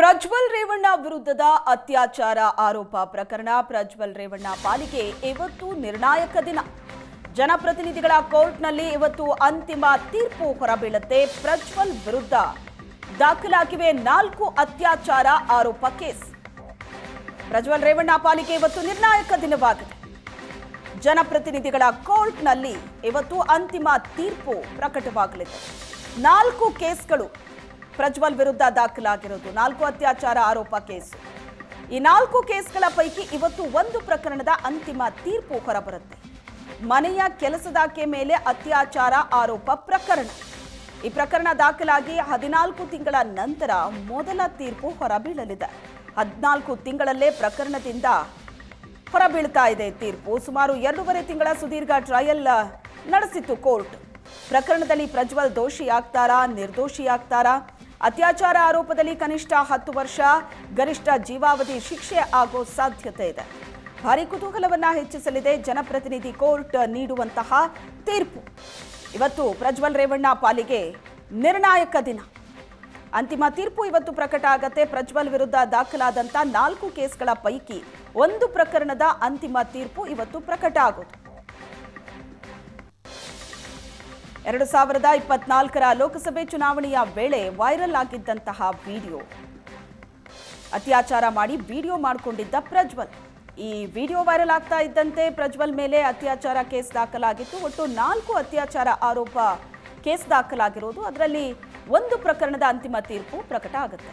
ಪ್ರಜ್ವಲ್ ರೇವಣ್ಣ ವಿರುದ್ಧದ ಅತ್ಯಾಚಾರ ಆರೋಪ ಪ್ರಕರಣ ಪ್ರಜ್ವಲ್ ರೇವಣ್ಣ ಪಾಲಿಗೆ ಇವತ್ತು ನಿರ್ಣಾಯಕ ದಿನ. ಜನಪ್ರತಿನಿಧಿಗಳ ಕೋರ್ಟ್ನಲ್ಲಿ ಇವತ್ತು ಅಂತಿಮ ತೀರ್ಪು ಹೊರಬೀಳುತ್ತೆ ಪ್ರಜ್ವಲ್ ವಿರುದ್ಧ. ದಾಖಲಾಗಿವೆ ನಾಲ್ಕು ಅತ್ಯಾಚಾರ ಆರೋಪ ಕೇಸ್. ಪ್ರಜ್ವಲ್ ರೇವಣ್ಣ ಪಾಲಿಕೆ ಇವತ್ತು ನಿರ್ಣಾಯಕ ದಿನವಾಗಿದೆ. ಜನಪ್ರತಿನಿಧಿಗಳ ಕೋರ್ಟ್ನಲ್ಲಿ ಇವತ್ತು ಅಂತಿಮ ತೀರ್ಪು ಪ್ರಕಟವಾಗಲಿದೆ. ನಾಲ್ಕು ಕೇಸ್ಗಳು ಪ್ರಜ್ವಲ್ ವಿರುದ್ಧ ದಾಖಲಾಗಿರೋದು ನಾಲ್ಕು ಅತ್ಯಾಚಾರ ಆರೋಪ ಕೇಸು. ಈ ನಾಲ್ಕು ಕೇಸ್ಗಳ ಪೈಕಿ ಇವತ್ತು ಒಂದು ಪ್ರಕರಣದ ಅಂತಿಮ ತೀರ್ಪು ಹೊರಬರುತ್ತೆ. ಮನೆಯ ಕೆಲಸದಾಕೆ ಮೇಲೆ ಅತ್ಯಾಚಾರ ಆರೋಪ ಪ್ರಕರಣ. ಈ ಪ್ರಕರಣ ದಾಖಲಾಗಿ ಹದಿನಾಲ್ಕು ತಿಂಗಳ ನಂತರ ಮೊದಲ ತೀರ್ಪು ಹೊರಬೀಳಲಿದೆ. ಹದಿನಾಲ್ಕು ತಿಂಗಳಲ್ಲೇ ಪ್ರಕರಣದಿಂದ ಹೊರಬೀಳ್ತಾ ಇದೆ ತೀರ್ಪು. ಸುಮಾರು ಎರಡೂವರೆ ತಿಂಗಳ ಸುದೀರ್ಘ ಟ್ರಯಲ್ ನಡೆಸಿತ್ತು ಕೋರ್ಟ್. ಪ್ರಕರಣದಲ್ಲಿ ಪ್ರಜ್ವಲ್ ದೋಷಿಯಾಗ್ತಾರಾ, ನಿರ್ದೋಷಿಯಾಗ್ತಾರಾ? ಅತ್ಯಾಚಾರ ಆರೋಪದಲ್ಲಿ ಕನಿಷ್ಠ ಹತ್ತು ವರ್ಷ, ಗರಿಷ್ಠ ಜೀವಾವಧಿ ಶಿಕ್ಷೆ ಆಗೋ ಸಾಧ್ಯತೆ ಇದೆ. ಭಾರಿ ಕುತೂಹಲವನ್ನ ಹೆಚ್ಚಿಸಲಿದೆ ಜನಪ್ರತಿನಿಧಿ ಕೋರ್ಟ್ ನೀಡುವಂತಹ ತೀರ್ಪು. ಇವತ್ತು ಪ್ರಜ್ವಲ್ ರೇವಣ್ಣ ಪಾಲಿಗೆ ನಿರ್ಣಾಯಕ ದಿನ. ಅಂತಿಮ ತೀರ್ಪು ಇವತ್ತು ಪ್ರಕಟ ಆಗತ್ತೆ. ಪ್ರಜ್ವಲ್ ವಿರುದ್ಧ ದಾಖಲಾದಂತ ನಾಲ್ಕು ಕೇಸ್ಗಳ ಪೈಕಿ ಒಂದು ಪ್ರಕರಣದ ಅಂತಿಮ ತೀರ್ಪು ಇವತ್ತು ಪ್ರಕಟ ಆಗೋದು. ಎರಡು ಸಾವಿರದ ಇಪ್ಪತ್ನಾಲ್ಕರ ಲೋಕಸಭೆ ಚುನಾವಣೆಯ ವೇಳೆ ವೈರಲ್ ಆಗಿದ್ದಂತಹ ವಿಡಿಯೋ. ಅತ್ಯಾಚಾರ ಮಾಡಿ ವಿಡಿಯೋ ಮಾಡಿಕೊಂಡಿದ್ದ ಪ್ರಜ್ವಲ್. ಈ ವಿಡಿಯೋ ವೈರಲ್ ಆಗ್ತಾ ಇದ್ದಂತೆ ಪ್ರಜ್ವಲ್ ಮೇಲೆ ಅತ್ಯಾಚಾರ ಕೇಸ್ ದಾಖಲಾಗಿತ್ತು. ಒಟ್ಟು ನಾಲ್ಕು ಅತ್ಯಾಚಾರ ಆರೋಪ ಕೇಸ್ ದಾಖಲಾಗಿರೋದು. ಅದರಲ್ಲಿ ಒಂದು ಪ್ರಕರಣದ ಅಂತಿಮ ತೀರ್ಪು ಪ್ರಕಟ ಆಗುತ್ತೆ.